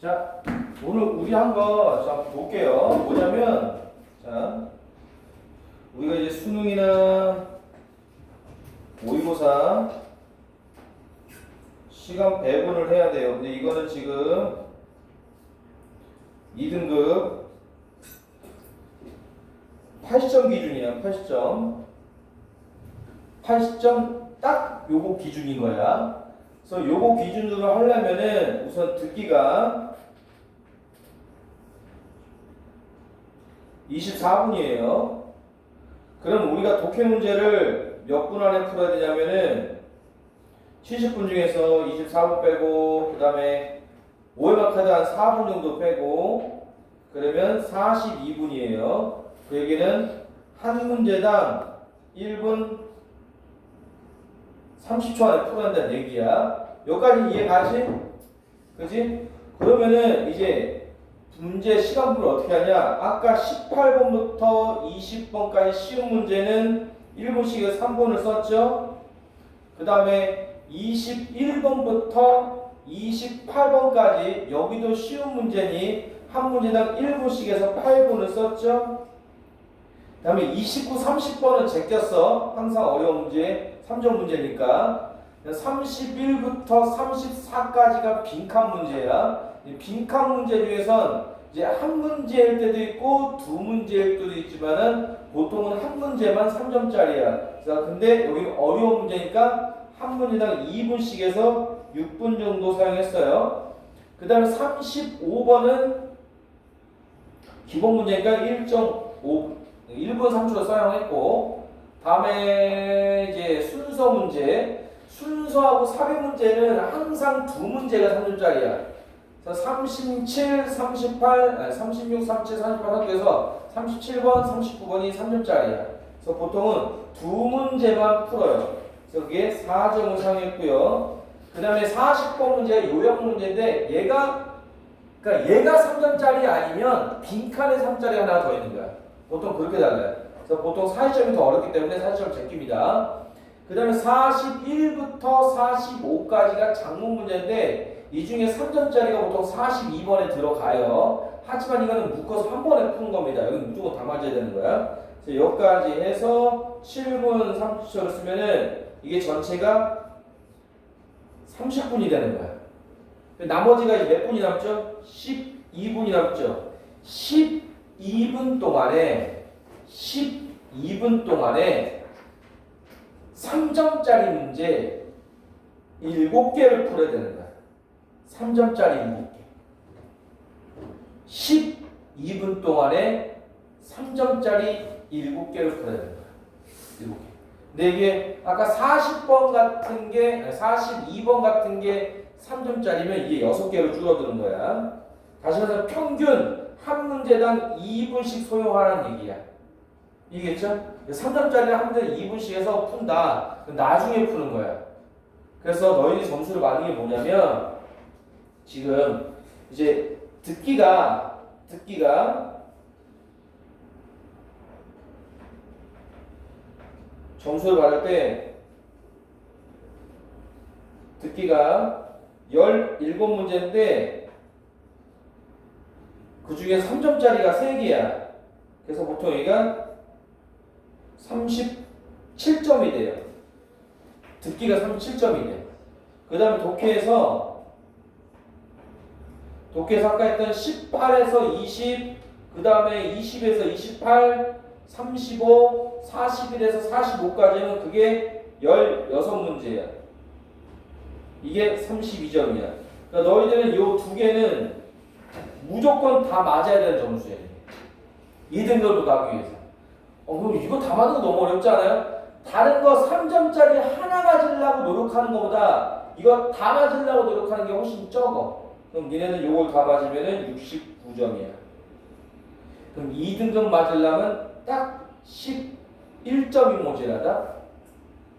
자, 오늘 우리 한 거 자, 볼게요. 뭐냐면, 자, 우리가 이제 수능이나 모의고사 시간 배분을 해야 돼요. 근데 이거는 지금 2등급 80점 기준이야, 80점. 80점 딱 요거 기준인 거야. 그래서 요거 기준으로 하려면은 우선 듣기가 24분이에요. 그럼 우리가 독해 문제를 몇 분 안에 풀어야 되냐면은 70분 중에서 24분 빼고 그 다음에 오해마 카드 한 4분 정도 빼고 그러면 42분이에요. 그 얘기는 한 문제당 1분 30초 안에 풀어야 한다는 얘기야. 여기까지 이해 가지? 그지? 그러면은 이제 문제 시간분을 어떻게 하냐? 아까 18번부터 20번까지 쉬운 문제는 1분씩에 3번을 썼죠? 그 다음에 21번부터 28번까지 여기도 쉬운 문제니 한 문제당 1분씩에서 8분을 썼죠? 그 다음에 29, 30번은 제꼈어. 항상 어려운 문제, 3점 문제니까. 31부터 34까지가 빈칸 문제야. 이 빈칸 문제 중에선 이제 한 문제일 때도 있고 두 문제일 때도 있지만은 보통은 한 문제만 3점짜리야. 자, 근데 여기 어려운 문제니까 한 문제당 2분씩에서 6분 정도 사용했어요. 그 다음에 35번은 기본 문제니까 1.5 1분 3초로 사용했고 다음에 이제 순서 문제 순서하고 삽입 문제는 항상 두 문제가 3점짜리야. 그래서 37, 38, 아니 36, 37, 38 학교에서 37번, 39번이 3점짜리야. 그래서 보통은 두 문제만 풀어요. 그래서 그게 4점을 사용했고요. 그 다음에 40번 문제가 요약 문제인데 얘가 그러니까 얘가 3점짜리 아니면 빈칸에 3짜리 하나 더 있는 거야. 보통 그렇게 달라요. 그래서 보통 40점이 더 어렵기 때문에 40점 제낍니다. 그 다음에 41부터 45까지가 장문 문제인데 이 중에 3점짜리가 보통 42번에 들어가요. 하지만 이거는 묶어서 한 번에 푸는 겁니다. 여기 무조건 다 맞아야 되는 거야. 그래서 여기까지 해서 7분 30초를 쓰면은 이게 전체가 30분이 되는 거야. 나머지가 이제 몇 분이 남죠? 12분이 남죠. 12분 동안에 12분 동안에 3점짜리 문제 7개를 풀어야 되는 거야. 3점짜리 7개. 12분 동안에 3점짜리 7개를 풀어야 되는 거야. 7개. 근데 이게 아까 40번 같은 게, 아니, 42번 같은 게 3점짜리면 이게 6개로 줄어드는 거야. 다시 말해서 평균 한 문제당 2분씩 소요하라는 얘기야. 이겠죠? 3점짜리를 한 문제 2분씩 해서 푼다. 나중에 푸는 거야. 그래서 너희들이 점수를 받는 게 뭐냐면 지금 이제 듣기가 듣기가 점수를 받을 때 듣기가 17문제인데 그 중에 3점짜리가 3개야. 그래서 보통 여기가 37점이 돼요. 듣기가 37점이 돼. 그 다음에 독해에서 독해에서 아까 했던 18에서 20, 그 다음에 20에서 28, 35, 41에서 45까지는 그게 16문제야. 이게 32점이야. 그러니까 너희들은 이 두 개는 무조건 다 맞아야 되는 점수예요. 2등급으로 가기 위해서. 어, 이거 다 맞는 거 너무 어렵지 않아요? 다른 거 3점짜리 하나 맞으려고 노력하는 것보다 이거 다 맞으려고 노력하는 게 훨씬 적어. 그럼 니네는 요걸 다 맞으면은 69점이야. 그럼 2등급 맞으려면 딱 11점이 모자라다?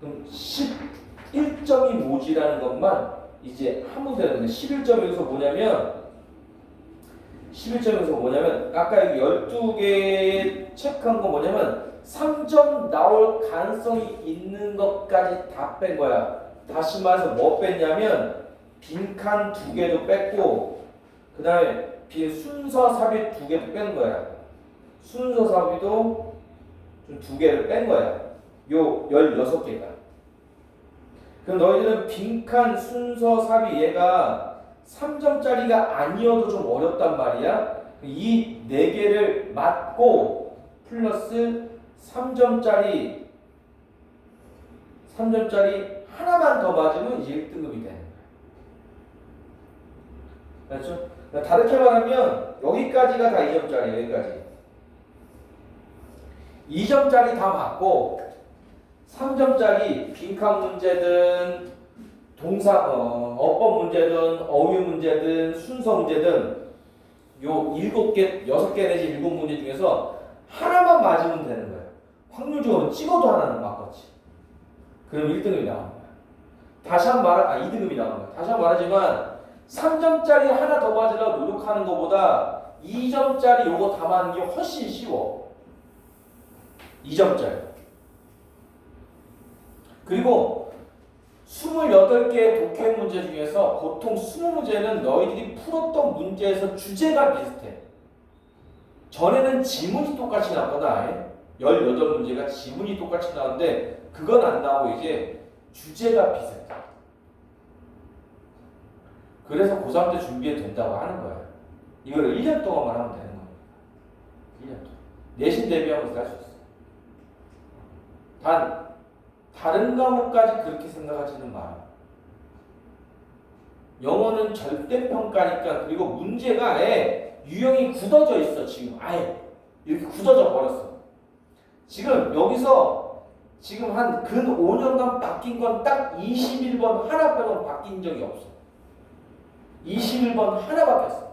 그럼 11점이 모자라는 것만 이제 하면 되는 거야. 11점이 여기서 뭐냐면 11점에서 뭐냐면 아까 여기 12개 체크한 거 뭐냐면 3점 나올 가능성이 있는 것까지 다 뺀 거야. 다시 말해서 뭐 뺐냐면 빈칸 두 개도 뺐고 그 다음에 순서 삽입 두개 빼는 거야. 순서 삽입도 좀 두 개를 뺀 거야. 요 16개가. 그럼 너희들은 빈칸 순서 삽입 얘가 3점짜리가 아니어도 좀 어렵단 말이야. 이네 개를 맞고 플러스 3점짜리 3점짜리 하나만 더 맞으면 이제 1등급이 되는 거야. 그렇죠? 그러니까 다르게 말하면 여기까지가 다 2점짜리 여기까지 2점짜리 다 맞고 3점짜리 빈칸 문제든 동사 어, 어법 문제든 어휘 문제든 순서 문제든 요 일곱 개 여섯 개 내지 일곱 문제 중에서 하나만 맞으면 되는 거야. 확률적으로 찍어도 하나는 맞겠지. 그럼 1등급이 나오는 거야. 다시 한번 말, 아 2등급이 나오는 거야. 다시 한번 말하지만 3점짜리 하나 더 맞으려고 노력하는 것보다 2점짜리 요거 다 맞는 게 훨씬 쉬워. 2점짜리. 그리고 28개의 독해 문제 중에서 보통 20문제는 너희들이 풀었던 문제에서 주제가 비슷해. 전에는 지문이 똑같이 나왔거든. 18문제가 지문이 똑같이 나오는데 그건 안 나오고 이제 주제가 비슷해. 그래서 고3 때 준비해도 된다고 하는 거야. 이걸 1년 동안만 하면 되는 거야. 1년 동안. 내신 대비하면서 할수 있어. 단 다른 과목까지 그렇게 생각하지는 마라. 영어는 절대 평가니까 그리고 문제가 아예 유형이 굳어져 있어 지금 아예 이렇게 굳어져 버렸어. 지금 여기서 지금 한 근 5년간 바뀐 건 딱 21번 하나 빼고 바뀐 적이 없어. 21번 하나 바뀌었어.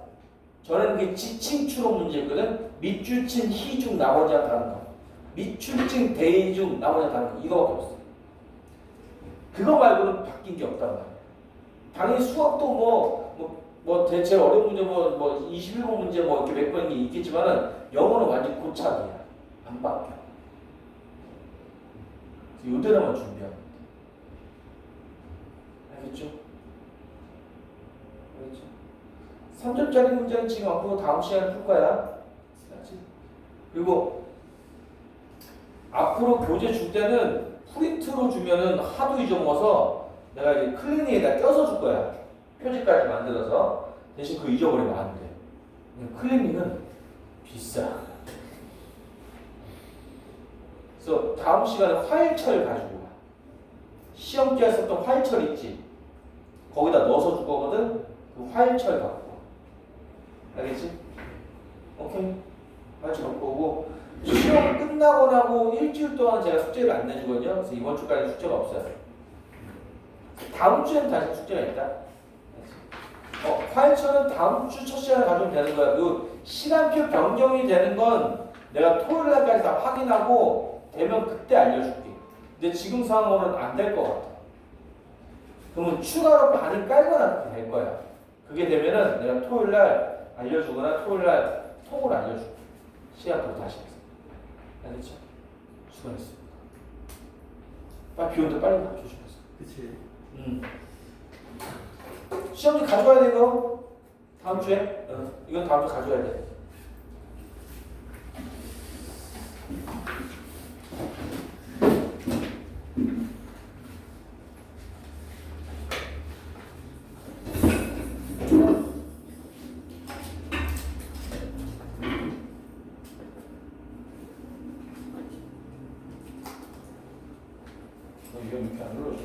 저는 그게 지칭 추론 문제거든. 밑줄친 희중 나머지가 다른 거. 밑줄친 대중 나머지가 다른 거. 이거밖에 없어. 그거 말고는 바뀐 게 없단 말이야. 당연히 수학도 뭐, 뭐, 뭐 대체 어려운 문제 뭐, 뭐 21번 문제 뭐 이렇게 몇 번이 있겠지만은 영어는 완전 고착이야. 안 바뀌어. 요대로만 준비하면 돼. 알겠죠? 알겠죠? 3점짜리 문제는 지금 앞으로 다음 시간에 풀 거야. 그리고 앞으로 교재 줄 때는 프 린트로 주면은 하도 잊어먹어서 내가 이제 클리닉에다 껴서 줄 거야. 표지까지 만들어서 대신 그 잊어버리면 안 돼. 그냥 클리닉은 비싸. 그래서 다음 시간에 화일철 가지고 와. 시험지에 썼던 화일철 있지? 거기다 넣어서 줄 거거든? 그 화일철 갖고 와. 알겠지? 오케이. 화일철 갖고 오고 시험 끝나고 나고 일주일 동안 제가 숙제를 안 내주거든요. 그래서 이번 주까지 숙제가 없어요. 다음 주엔 다시 숙제가 있다. 어, 화일처는 다음 주 첫 시간에 가져오면 되는 거야. 그 시간표 변경이 되는 건 내가 토요일 날까지 다 확인하고 되면 그때 알려줄게. 근데 지금 상황으로는 안 될 것 같아. 그러면 추가로 반을 깔거나 될 거야. 그게 되면은 내가 토요일 날 알려주거나 토요일 날 통으로 알려줄게. 시간표 다시. 알겠죠? 수고했습니다. 빨리 비 오는데 빨리 가 조심해서. 그치. 음. 시험지 가져가야 돼 이거. 다음 주에. 어, 이건 다음 주에 가져가야 돼. 어, 이거 이렇게 안 눌러